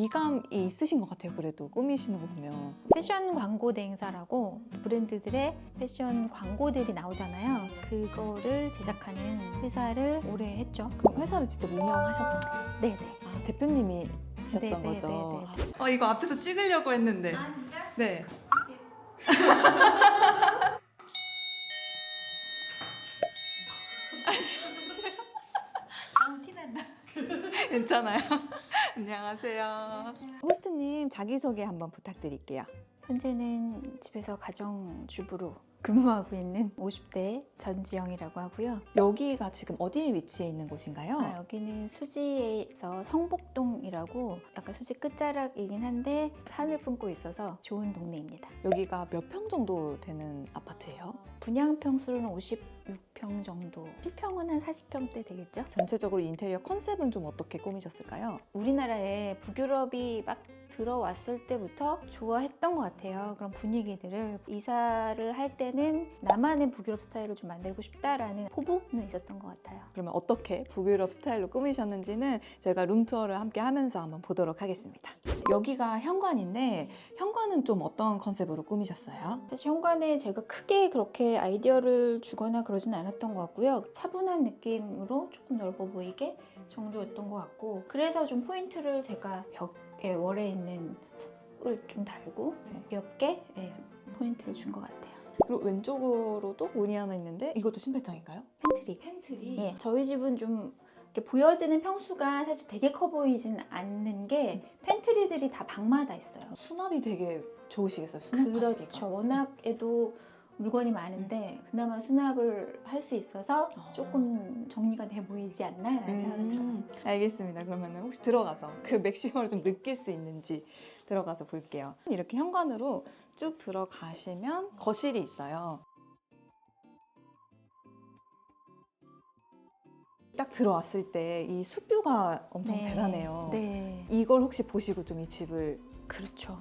미감이 있으신 것 같아요. 그래도 꾸미시는 거 보면. 패션 광고 대행사라고 브랜드들의 패션 광고들이 나오잖아요. 그거를 제작하는 회사를 오래 했죠. 그럼 회사를 직접 운영하셨던 거예요? 네네. 아, 대표님이 하셨던 네, 네, 거죠. 네, 어, 이거 앞에서 찍으려고 했는데. 아 진짜? 네. 너무 티난다. 괜찮아요. 안녕하세요. 호스트님 자기소개 한번 부탁드릴게요. 현재는 집에서 가정주부로 근무하고 있는 50대 전지영이라고 하고요. 여기가 지금 어디에 위치해 있는 곳인가요? 아, 여기는 수지에서 성복동이라고 약간 수지 끝자락이긴 한데 산을 품고 있어서 좋은 동네입니다. 여기가 몇 평 정도 되는 아파트예요? 분양 평수는 56평 정도. 실평은 한 40평대 되겠죠? 전체적으로 인테리어 컨셉은 좀 어떻게 꾸미셨을까요? 우리나라에 북유럽이 막 들어왔을 때부터 좋아했던 것 같아요. 그런 분위기들을 이사를 할 때는 나만의 북유럽 스타일을 좀 만들고 싶다라는 포부는 있었던 것 같아요. 그러면 어떻게 북유럽 스타일로 꾸미셨는지는 저희가 룸투어를 함께 하면서 한번 보도록 하겠습니다. 여기가 현관인데 현관은 좀 어떤 컨셉으로 꾸미셨어요? 사실 현관에 제가 크게 그렇게 아이디어를 주거나 그러 진 않았던 것 같고요. 차분한 느낌으로 조금 넓어 보이게 정도였던 것 같고 그래서 좀 포인트를 제가 벽에 월에 있는 훅을 좀 달고 네. 귀엽게 예, 포인트를 준 것 같아요. 그리고 왼쪽으로도 문이 하나 있는데 이것도 신발장인가요? 팬트리. 팬트리. 예, 저희 집은 좀 이렇게 보여지는 평수가 사실 되게 커 보이진 않는 게 팬트리들이 다 방마다 있어요. 수납이 되게 좋으시겠어요. 수납하시기가. 그렇죠. 워낙에도 물건이 많은데 그나마 수납을 할 수 있어서 어. 조금 정리가 돼 보이지 않나라는 생각이 들어요. 음, 알겠습니다. 그러면 혹시 들어가서 그 맥시멈을 좀 느낄 수 있는지 들어가서 볼게요. 이렇게 현관으로 쭉 들어가시면 거실이 있어요. 딱 들어왔을 때 이 숲뷰가 엄청 네. 대단해요. 네, 이걸 혹시 보시고 좀 이 집을 그렇죠.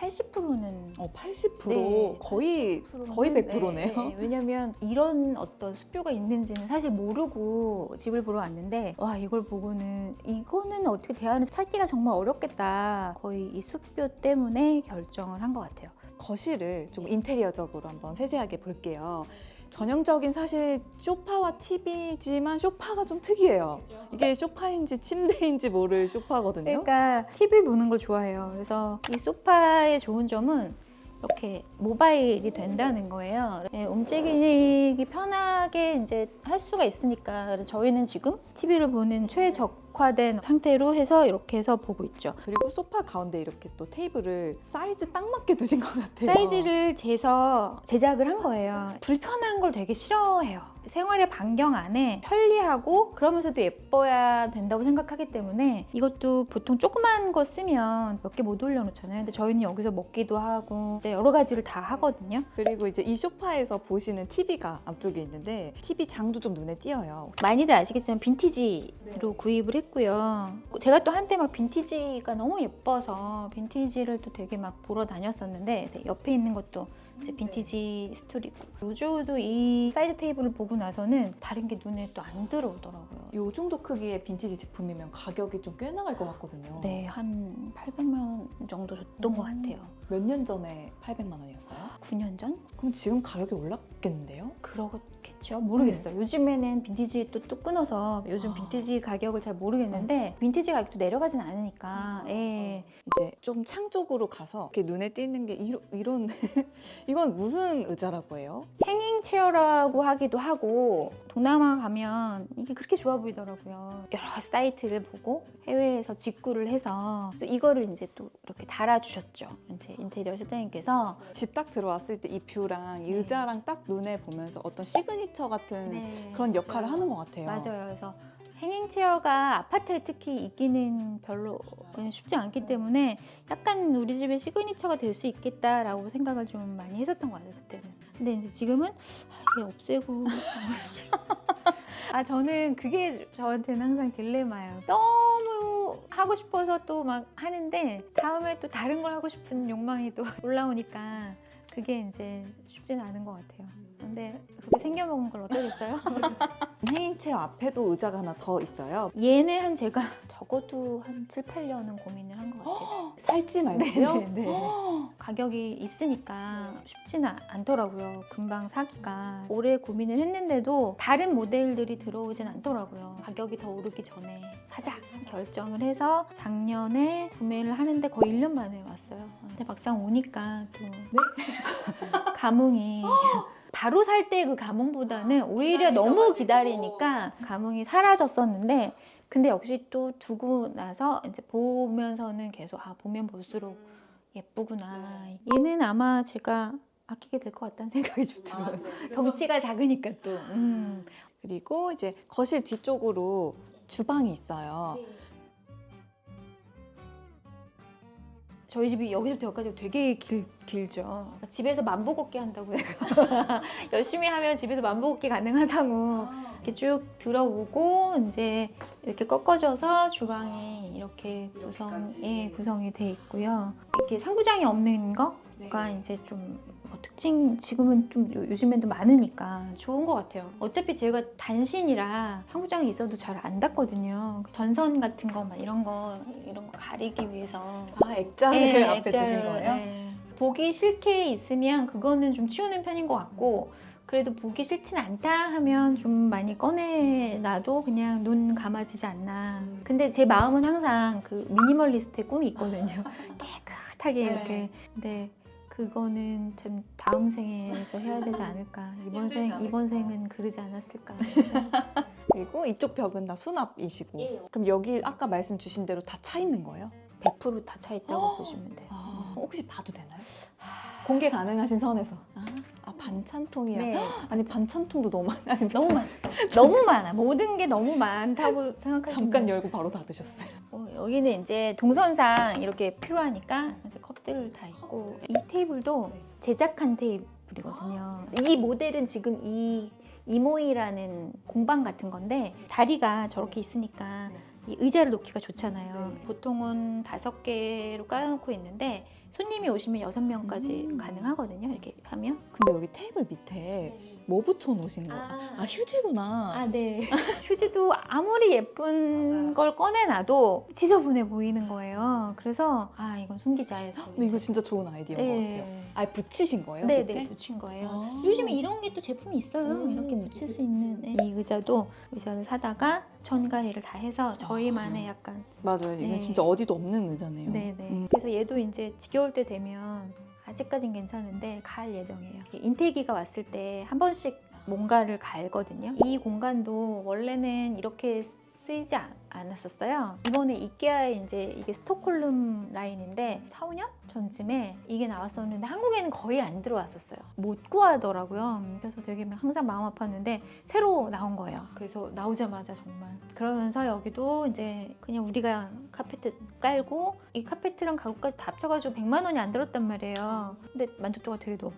80%는 어, 80% 네, 거의 80%는 거의 100%네요. 왜냐면 이런 어떤 숲뷰가 있는지는 사실 모르고 집을 보러 왔는데 와 이걸 보고는 이거는 어떻게 대안을 찾기가 정말 어렵겠다. 거의 이 숲뷰 때문에 결정을 한 것 같아요. 거실을 좀 네. 인테리어적으로 한번 세세하게 볼게요. 전형적인 사실 소파와 TV지만 소파가 좀 특이해요. 이게 소파인지 침대인지 모를 소파거든요. 그러니까 TV 보는 걸 좋아해요. 그래서 이 소파의 좋은 점은 이렇게 모바일이 된다는 거예요. 예, 움직이기 편하게 이제 할 수가 있으니까 그래서 저희는 지금 TV를 보는 최적 화된 상태로 해서 이렇게 해서 보고 있죠. 그리고 소파 가운데 이렇게 또 테이블을 사이즈 딱 맞게 두신 것 같아요. 사이즈를 재서 제작을 한 거예요. 불편한 걸 되게 싫어해요. 생활의 반경 안에 편리하고 그러면서도 예뻐야 된다고 생각하기 때문에 이것도 보통 조그만 거 쓰면 몇 개 못 올려놓잖아요. 근데 저희는 여기서 먹기도 하고 이제 여러 가지를 다 하거든요. 그리고 이제 이 소파에서 보시는 TV가 앞쪽에 있는데 TV 장도 좀 눈에 띄어요. 많이들 아시겠지만 빈티지로 구입을 했고 요. 제가 또 한때 막 빈티지가 너무 예뻐서 빈티지를 또 되게 막 보러 다녔었는데 옆에 있는 것도 이제 빈티지 스토리고 로즈우드 이 사이드 테이블을 보고 나서는 다른 게 눈에 또 안 들어오더라고요. 이 정도 크기의 빈티지 제품이면 가격이 좀 꽤 나갈 것 같거든요. 네, 한 800만 원 정도 줬던 것 음. 같아요. 몇 년 전에 800만 원이었어요? 9년 전? 그럼 지금 가격이 올랐겠는데요? 그러겠죠. 모르겠어요. 요즘에는 빈티지 또 뚝 끊어서 요즘 아. 빈티지 가격을 잘 모르겠는데 빈티지 가격도 내려가진 않으니까 예. 이제 좀 창 쪽으로 가서 이렇게 눈에 띄는 게 이런, 이런 이건 무슨 의자라고 해요? 행잉 체어라고 하기도 하고 동남아 가면 이게 그렇게 좋아 보이더라고요. 여러 사이트를 보고 해외에서 직구를 해서 또 이거를 이제 또 이렇게 달아주셨죠. 이제 인테리어 실장님께서 집 딱 들어왔을 때 이 뷰랑 이 네. 의자랑 딱 눈에 보면서 어떤 시그니처 같은 그런 역할을 하는 것 같아요. 맞아요. 그래서 행잉 체어가 아파트에 특히 있기는 별로 쉽지 않기 때문에 약간 우리 집의 시그니처가 될 수 있겠다라고 생각을 좀 많이 했었던 것 같아요 그때는. 근데 이제 지금은 아, 왜 없애고 아 저는 그게 저한테는 항상 딜레마예요. 너무 하고 싶어서 또 막 하는데 다음에 또 다른 걸 하고 싶은 욕망이 또 올라오니까 그게 이제 쉽지는 않은 것 같아요. 근데 그렇게 생겨먹은 걸 어쩌겠어요? 행잉체어 앞에도 의자가 하나 더 있어요. 얘는 한 제가 적어도 한 7, 8년은 고민을 한 것 같아요. 살지 말지요? 네, 네. 가격이 있으니까 쉽지는 않더라고요. 금방 사기가. 오래 고민을 했는데도 다른 모델들이 들어오진 않더라고요. 가격이 더 오르기 전에 사자 결정을 해서 작년에 구매를 하는데 거의 1년 만에 왔어요. 근데 막상 오니까 또 감흥이 바로 살 때 그 감흥보다는 오히려 너무 기다리니까 감흥이 사라졌었는데 근데 역시 또 두고 나서 이제 보면서는 계속 아 보면 볼수록 예쁘구나. 얘는 아마 제가 아끼게 될 것 같다는 생각이 좀 들어요. 덩치가 작으니까 또. 음. 그리고 이제 거실 뒤쪽으로 주방이 있어요. 저희 집이 여기서부터 여기까지 되게 길, 길죠. 집에서 만보 걷기 한다고 해요. 열심히 하면 집에서 만보 걷기 가능하다고. 이렇게 쭉 들어오고 이제 이렇게 꺾어져서 주방이 이렇게 구성. 예, 구성이 돼 있고요. 이렇게 상부장이 없는 거가 이제 좀뭐 특징 지금은 좀 요- 요즘에도 많으니까 좋은 것 같아요. 어차피 제가 단신이라 상부장이 있어도 잘 안 닿거든요. 전선 같은 거 막 이런 거 이런 거 가리기 위해서 아, 액자를 네, 앞에 액자를, 두신 거예요? 네. 보기 싫게 있으면 그거는 좀 치우는 편인 것 같고 그래도 보기 싫진 않다 하면 좀 많이 꺼내놔도 그냥 눈 감아지지 않나. 음. 근데 제 마음은 항상 그 미니멀리스트의 꿈이 있거든요. 깨끗하게 네. 이렇게. 근데 그거는 참 다음 생에서 해야 되지 않을까. 이번 생 않을까. 이번 생은 그러지 않았을까. 그리고 이쪽 벽은 다 수납이시고. 예. 그럼 여기 아까 말씀 주신 대로 다 차 있는 거예요? 100%다 차 있다고 보시면 돼요. 아, 혹시 봐도 되나요? 공개 가능하신 선에서. 아, 아 반찬통이랑. 네. 아니 반찬통도 너무 많아. 아니, 너무 참- 많, 너무 많아. 모든 게 너무 많다고 생각하시면 잠깐. 열고 바로 닫으셨어요. 어, 여기는 이제 동선상 이렇게 필요하니까 이제 컵들 다 있고 이 테이블도 제작한 테이블이거든요. 이 모델은 지금 이 이모이라는 공방 같은 건데 자리가 저렇게 있으니까 이 의자를 놓기가 좋잖아요. 네. 보통은 다섯 개로 깔아놓고 있는데 손님이 오시면 여섯 명까지 음. 가능하거든요. 이렇게 하면. 근데 여기 테이블 밑에 뭐 붙여 놓으신 거예요? 아, 휴지구나. 아, 네. 휴지도 아무리 예쁜 걸 꺼내놔도 지저분해 보이는 거예요. 그래서 아 이건 숨기자. 근데 이거 진짜 좋은 아이디어인 것 같아요. 아예 붙이신 거예요? 네, 밑에? 네, 붙인 거예요. 아. 요즘에 이런 게 또 제품이 있어요. 음, 이렇게 붙일 수 있는 네. 이 의자도 의자를 사다가 천가리를 다 해서 저희만의 약간 맞아요. 이건 네. 진짜 어디도 없는 의자네요. 네, 네. 음. 그래서 얘도 이제 지겨울 때 되면 아직까진 괜찮은데 갈 예정이에요. 인테기가 왔을 때 한 번씩 뭔가를 갈거든요. 이 공간도 원래는 이렇게 쓰이지 않- 않았었어요. 이번에 이케아에 이제 이게 스톡홀름 라인인데 4, 5년 전쯤에 이게 나왔었는데 한국에는 거의 안 들어왔었어요. 못 구하더라고요. 그래서 되게 항상 마음 아팠는데 새로 나온 거예요. 그래서 나오자마자 정말 그러면서 여기도 이제 그냥 우리가 카페트 깔고 이 카페트랑 가구까지 다 합쳐가지고 100만 원이 안 들었단 말이에요. 근데 만족도가 되게 높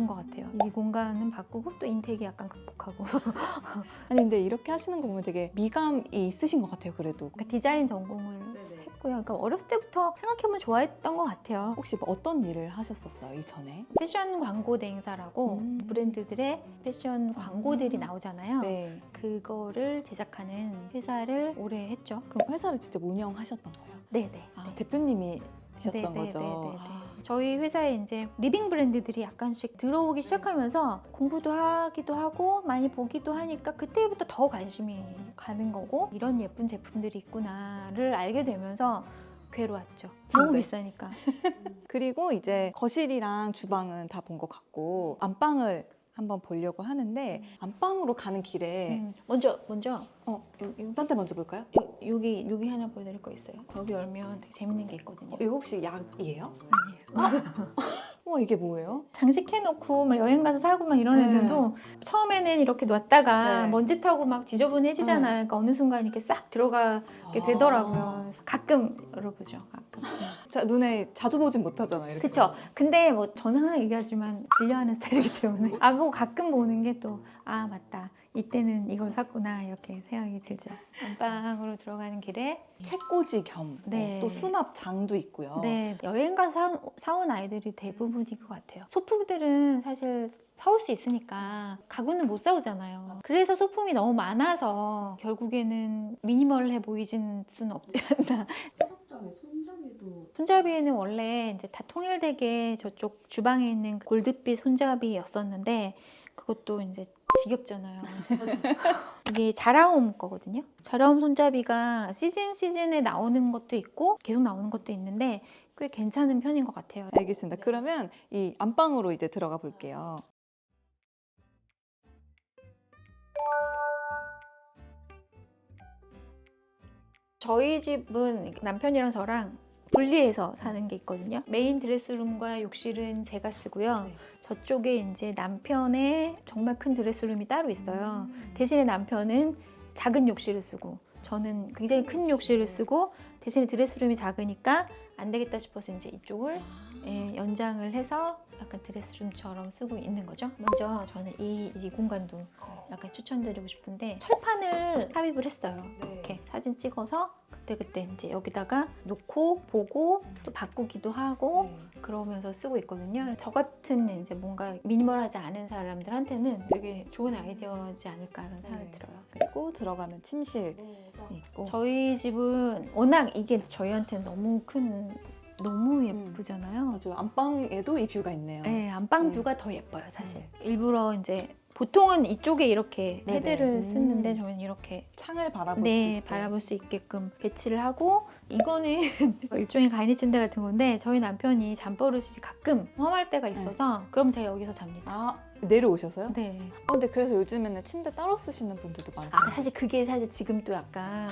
은 것 같아요. 이 공간은 바꾸고 또 인테기 약간 극복하고 아니 근데 이렇게 하시는 거 보면 되게 미감이 있으신 것 같아요. 그래도. 그러니까 디자인 전공을 했고요. 그러니까 어렸을 때부터 생각해보면 좋아했던 것 같아요. 혹시 뭐 어떤 일을 하셨었어요 이전에? 패션 광고 대행사라고 음. 브랜드들의 패션 광고들이 나오잖아요. 네. 그거를 제작하는 회사를 오래 했죠. 그럼 회사를 직접 운영하셨던 거예요? 네네. 아 네. 대표님이셨던 네, 네, 거죠. 네, 네, 네. 아, 저희 회사에 이제 리빙 브랜드들이 약간씩 들어오기 시작하면서 공부도 하기도 하고 많이 보기도 하니까 그때부터 더 관심이 가는 거고 이런 예쁜 제품들이 있구나를 알게 되면서 괴로웠죠. 너무 네. 비싸니까. 그리고 이제 거실이랑 주방은 다 본 것 같고 안방을 한번 보려고 하는데 안방으로 가는 길에 음, 먼저 먼저 어, 딴 데 먼저 볼까요? 요, 여기 여기 하나 보여드릴 거 있어요. 여기 열면 되게 재밌는 게 있거든요. 어, 이거 혹시 약이에요? 아니에요. 와 이게 뭐예요? 장식해놓고 막 여행 가서 사고 막 이런 네. 애들도 처음에는 이렇게 놨다가 네. 먼지 타고 막 지저분해지잖아요. 그러니까 어느 순간 이렇게 싹 들어가게 되더라고요. 그래서 가끔 열어보죠. 가끔. 자, 눈에 자주 보진 못하잖아요. 그쵸. 근데 뭐 저는 항상 얘기하지만 진료하는 스타일이기 때문에 아 보고 가끔 보는 게 또 아 맞다. 이때는 이걸 샀구나 이렇게 생각이 들죠. 안방으로 들어가는 길에 책꽂이 겸 네. 어, 또 수납장도 있고요. 네 여행 가서 사온, 아이들이 대부분 부분인 것 같아요. 소품들은 사실 사올 수 있으니까 가구는 못 사오잖아요. 그래서 소품이 너무 많아서 결국에는 미니멀해 보이진 수는 없지 않나. 손잡이도 손잡이는 원래 이제 다 통일되게 저쪽 주방에 있는 골드빛 손잡이였었는데 그것도 이제 지겹잖아요. 이게 자라옴 거거든요. 자라옴 손잡이가 시즌 시즌에 나오는 것도 있고 계속 나오는 것도 있는데 꽤 괜찮은 편인 것 같아요. 알겠습니다. 그러면 이 안방으로 이제 들어가 볼게요. 저희 집은 남편이랑 저랑 분리해서 사는 게 있거든요. 메인 드레스룸과 욕실은 제가 쓰고요. 네. 저쪽에 이제 남편의 정말 큰 드레스룸이 따로 있어요. 음. 대신에 남편은 작은 욕실을 쓰고 저는 굉장히 큰 욕실을 쓰고 대신에 드레스룸이 작으니까 안 되겠다 싶어서 이제 이쪽을 예, 연장을 해서 약간 드레스룸처럼 쓰고 있는 거죠. 먼저 저는 이, 이 공간도 약간 추천드리고 싶은데 철판을 삽입을 했어요. 네. 이렇게 사진 찍어서 그때 그때 이제 여기다가 놓고 보고 또 바꾸기도 하고 네. 그러면서 쓰고 있거든요. 저 같은 이제 뭔가 미니멀하지 않은 사람들한테는 되게 좋은 아이디어지 않을까라는 생각이 네. 들어요. 그리고 들어가면 침실 있고 저희 집은 워낙 이게 저희한테는 너무 큰 너무 예쁘잖아요. 맞아요. 안방에도 이 뷰가 있네요. 네, 안방 음. 뷰가 더 예뻐요, 사실. 일부러 이제 보통은 이쪽에 이렇게 네네. 헤드를 음. 쓰는데 저희는 이렇게 창을 바라볼 수 네, 있게. 바라볼 수 있게끔 배치를 하고 이거는 일종의 가인이 침대 같은 건데 저희 남편이 잠버릇이 가끔 험할 때가 있어서 그럼 제가 여기서 잡니다. 아 내려오셔서요? 네. 어, 근데 그래서 요즘에는 침대 따로 쓰시는 분들도 아, 많아요. 사실 그게 사실 지금 또 약간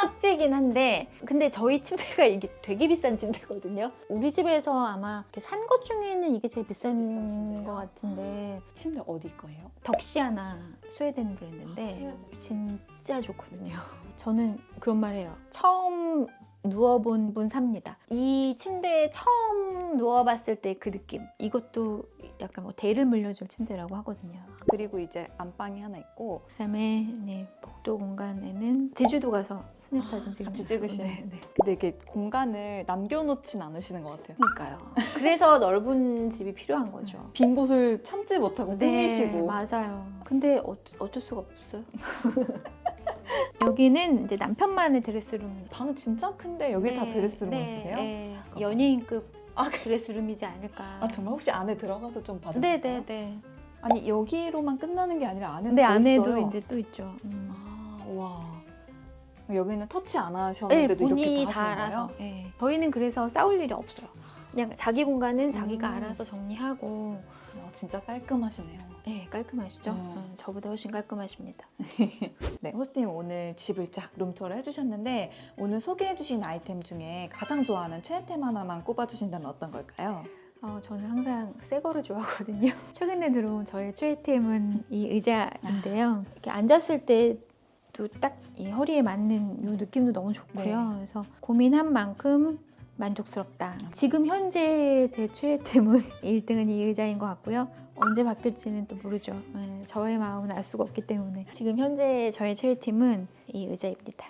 숙제긴 한데 근데 저희 침대가 이게 되게 비싼 침대거든요. 우리 집에서 아마 이렇게 산 것 중에는 이게 제일 비싼 비싼 침대예요? 것 같은데 침대 어디 거예요? 덕시아나 스웨덴 브랜드인데 아, 진짜 좋거든요. 저는 그런 말 해요. 처음 누워본 분 삽니다. 이 침대에 처음 누워봤을 때 그 느낌. 이것도 약간 뭐 대를 물려줄 침대라고 하거든요. 그리고 이제 안방이 하나 있고 그다음에 네, 복도 공간에는 제주도 가서 스냅 사진 찍은 같이 거. 찍으시는. 네, 네. 근데 이게 공간을 남겨놓진 않으시는 것 같아요. 그러니까요. 그래서 넓은 집이 필요한 거죠. 빈 곳을 참지 못하고 네, 맞아요. 근데 어, 어쩔 수가 없어요. 여기는 이제 남편만의 드레스룸. 방 진짜 큰데 여기 다 네, 드레스룸을 네, 쓰세요? 네. 잠깐만. 연예인급 아, 그- 드레스룸이지 않을까. 아 정말 혹시 안에 들어가서 좀 봐도 네, 될까요? 네, 네. 아니 여기로만 끝나는 게 아니라 안에 근데 더 안에도 있어요. 이제 또 있죠. 음. 아, 와. 여기는 터치 안 네, 하셨는데도 이렇게 다 하시는. 거예요? 네. 저희는 그래서 싸울 일이 없어요. 그냥 자기 공간은 자기가 음. 알아서 정리하고 어, 진짜 깔끔하시네요. 네, 깔끔하시죠. 네. 음, 저보다 훨씬 깔끔하십니다. 네, 호스님 오늘 집을 쫙 룸투어를 해주셨는데 오늘 소개해주신 아이템 중에 가장 좋아하는 최애템 하나만 꼽아주신다면 어떤 걸까요? 어, 저는 항상 새 거를 좋아하거든요. 최근에 들어온 저의 최애템은 이 의자인데요. 이렇게 앉았을 때도 딱이 허리에 맞는 이 느낌도 너무 좋고요. 네. 그래서 고민한 만큼 만족스럽다. 지금 현재 제 최애템은 1등은 이 의자인 것 같고요. 언제 바뀔지는 또 모르죠. 네, 저의 마음은 알 수가 없기 때문에 지금 현재 저의 최애템은 이 의자입니다.